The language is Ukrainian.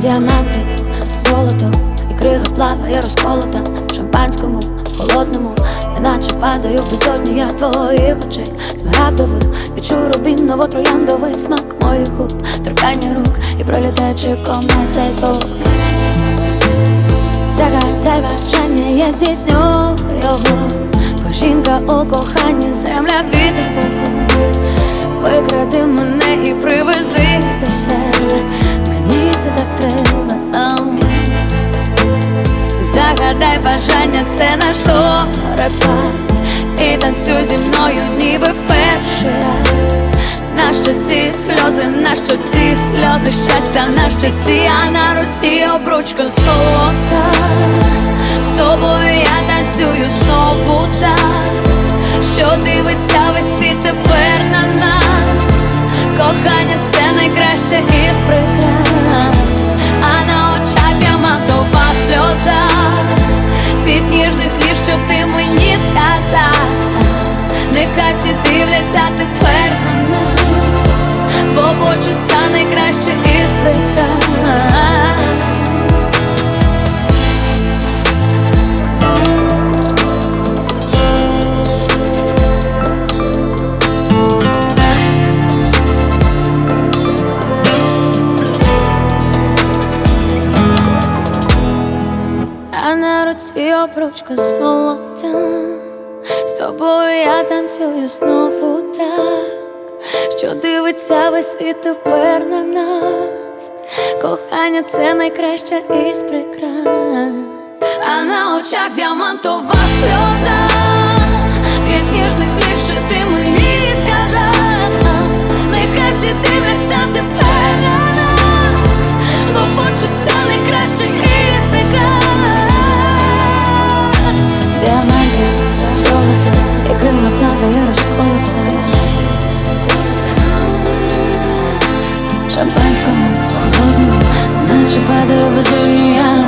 Діаманти, золото крига плаває розколота. В шампанському, холодному, неначе падаю в безодню я твоїх очей Смарагдових, відчую рубіново трояндовий смак моїх губ, торкання рук і пролітаючи комет цей звук. Загадай бажання, я здійсню його. Бо жінка у коханні, земля вітер Викради мене і привези Загадай бажання, це наш зорепад. І танцюй зі мною, ніби в перший раз. Нащо ці сльози, нащо ці сльози? Щастя, нащо ці, а на руці обручка золота. З тобою я танцюю знову так. Що дивиться весь світ тепер на нас? Кохання це найкраще із прикрас Від ніжних слів, що ти мені сказав Нехай всі дивляться тепер А на руці обручка золота. З тобою я танцюю знову так Що дивиться весь світ тепер на нас. Кохання це найкраще із прикрас. А на очах діамантова сльоза Від ніжних слів, Шампанському, холодному, наче падає безумія